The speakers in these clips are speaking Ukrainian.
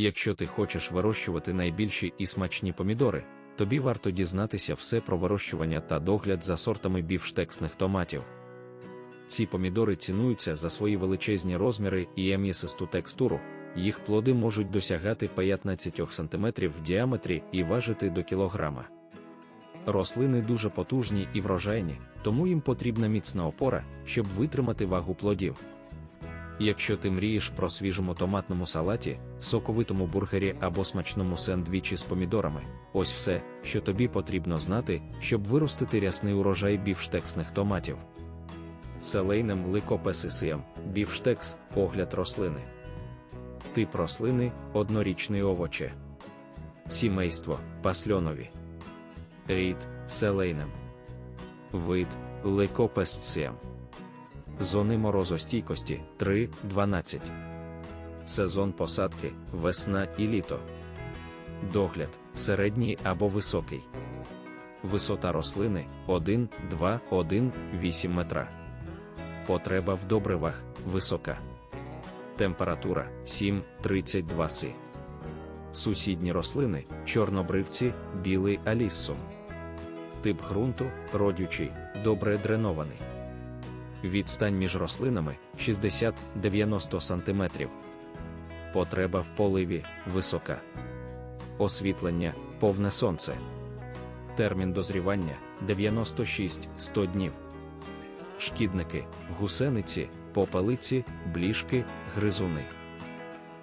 Якщо ти хочеш вирощувати найбільші і смачні помідори, тобі варто дізнатися все про вирощування та догляд за сортами бівштексних томатів. Ці помідори цінуються за свої величезні розміри і ем'ясисту текстуру, їх плоди можуть досягати 15 см в діаметрі і важити до кілограма. Рослини дуже потужні і врожайні, тому їм потрібна міцна опора, щоб витримати вагу плодів. Якщо ти мрієш про свіжому томатному салаті, соковитому бургері або смачному сендвічі з помідорами, ось все, що тобі потрібно знати, щоб виростити рясний урожай бівштексних томатів. Селейнем ликопесисіям, бівштекс, огляд рослини. Тип рослини однорічний овоче. Сімейство пасльонові. Рід селейнем. Вид ликопесціям. Зони морозостійкості 3-12. Сезон посадки весна і літо. Догляд середній або високий. Висота рослини 1, 2, 1, 8 метра. Потреба в добривах висока. Температура 7-32 си. Сусідні рослини чорнобривці, білий аліссум. Тип ґрунту родючий, добре дренований. Відстань між рослинами 60-90 см. Потреба в поливі висока. Освітлення повне сонце. Термін дозрівання 96-100 днів. Шкідники, гусениці, попелиці, бліжки, гризуни.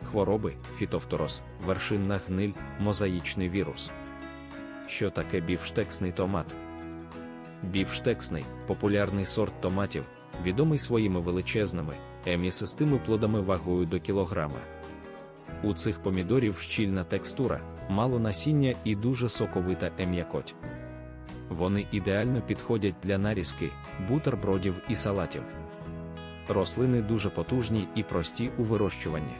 Хвороби, фітофторос, вершинна гниль, мозаїчний вірус. Що таке бівштексний томат? Бівштексний популярний сорт томатів, відомий своїми величезними, емісистими плодами вагою до кілограма. У цих помідорів щільна текстура, мало насіння і дуже соковита ем'якоть. Вони ідеально підходять для нарізки, бутербродів і салатів. Рослини дуже потужні і прості у вирощуванні.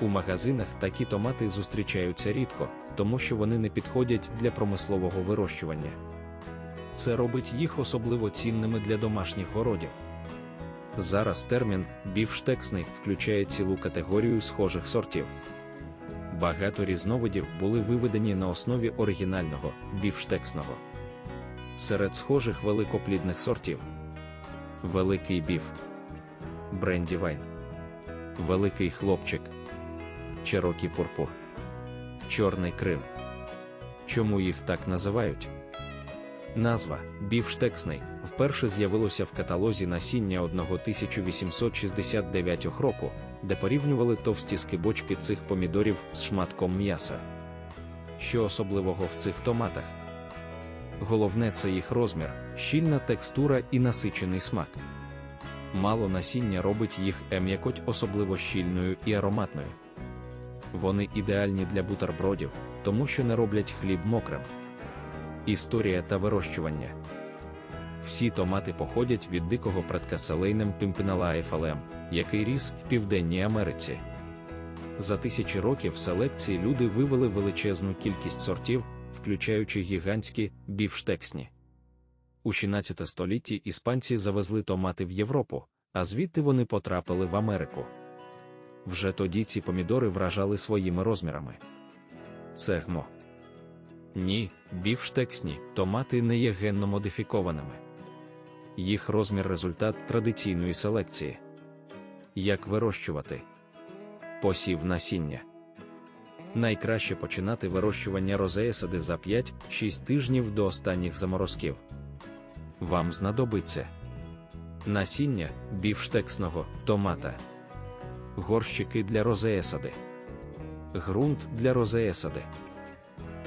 У магазинах такі томати зустрічаються рідко, тому що вони не підходять для промислового вирощування. Це робить їх особливо цінними для домашніх городів. Зараз термін бівштексний включає цілу категорію схожих сортів. Багато різновидів були виведені на основі оригінального бівштексного. Серед схожих великоплідних сортів Великий біф, Брендівайн, Великий хлопчик, Черокі пурпур, Чорний Крим. Чому їх так називають? Назва бівштексний вперше з'явилося в каталозі насіння 1869 року, де порівнювали товсті скибочки цих помідорів з шматком м'яса. Що особливого в цих томатах? Головне це їх розмір, щільна текстура і насичений смак. Мало насіння робить їх ем'якоть особливо щільною і ароматною. Вони ідеальні для бутербродів, тому що не роблять хліб мокрим. Історія та вирощування. Всі томати походять від дикого предка селейнем пімпеналаефалем, який ріс в Південній Америці. За тисячі років селекції люди вивели величезну кількість сортів, включаючи гігантські бівштексні. У 16 столітті іспанці завезли томати в Європу, а звідти вони потрапили в Америку. Вже тоді ці помідори вражали своїми розмірами. Цегмо. Ні, бівштексні томати не є генно модифікованими. Їх розмір результат традиційної селекції. Як вирощувати? Посів насіння. Найкраще починати вирощування розеясади за 5-6 тижнів до останніх заморозків. Вам знадобиться насіння бівштексного томата, горщики для розеясади, ґрунт для розеясади,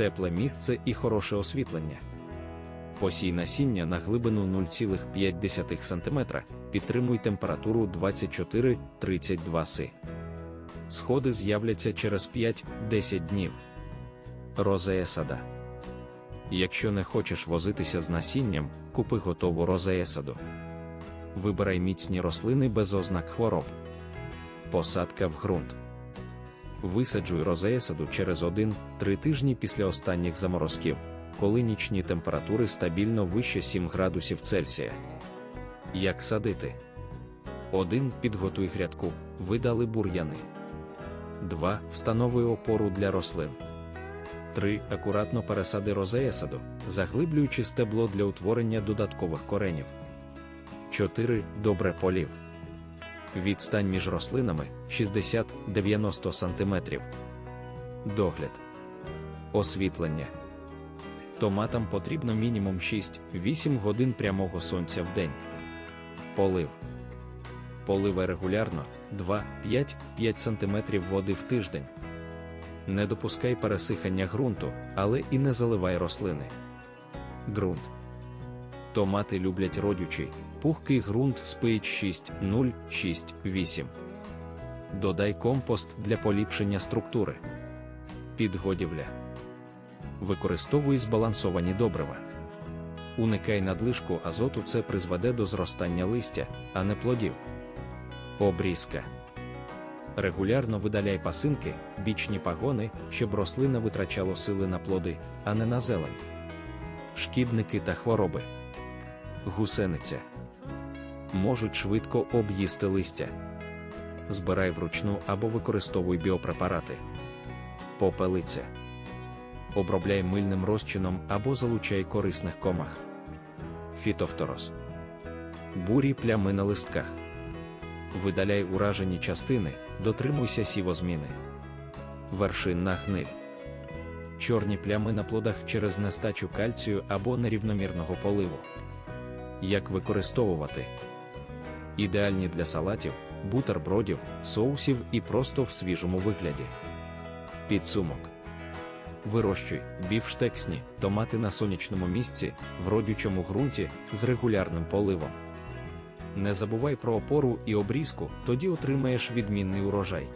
тепле місце і хороше освітлення. Посій насіння на глибину 0,5 см, підтримуй температуру 24-32 си. Сходи з'являться через 5-10 днів. Розея сада. Якщо не хочеш возитися з насінням, купи готову розея саду. Вибирай міцні рослини без ознак хвороб. Посадка в ґрунт. Висаджуй розеясаду через 1-3 тижні після останніх заморозків, коли нічні температури стабільно вище 7 градусів Цельсія. Як садити? 1. Підготуй грядку, видали бур'яни. 2. Встанови опору для рослин. 3. Акуратно пересади розеясаду, заглиблюючи стебло для утворення додаткових коренів. 4. Добре полів. Відстань між рослинами 60-90 см. Догляд. Освітлення. Томатам потрібно мінімум 6-8 годин прямого сонця в день. Полив. Поливай регулярно 2-5-5 см води в тиждень. Не допускай пересихання ґрунту, але і не заливай рослини. Ґрунт. Томати люблять родючий, пухкий ґрунт з pH 6, 0, 6, 8. Додай компост для поліпшення структури. Підгодівля. Використовуй збалансовані добрива. Уникай надлишку азоту, це призведе до зростання листя, а не плодів. Обрізка. Регулярно видаляй пасинки, бічні пагони, щоб рослина витрачало сили на плоди, а не на зелень. Шкідники та хвороби. Гусениця. Можуть швидко об'їсти листя. Збирай вручну або використовуй біопрепарати. Попелиця. Обробляй мильним розчином або залучай корисних комах. Фітофторос. Бурі плями на листках. Видаляй уражені частини, дотримуйся сівозміни. Вершинна гниль. Чорні плями на плодах через нестачу кальцію або нерівномірного поливу. Як використовувати? Ідеальні для салатів, бутербродів, соусів і просто в свіжому вигляді. Підсумок. Вирощуй бівштексні томати на сонячному місці, в родючому ґрунті з регулярним поливом. Не забувай про опору і обрізку, тоді отримаєш відмінний урожай.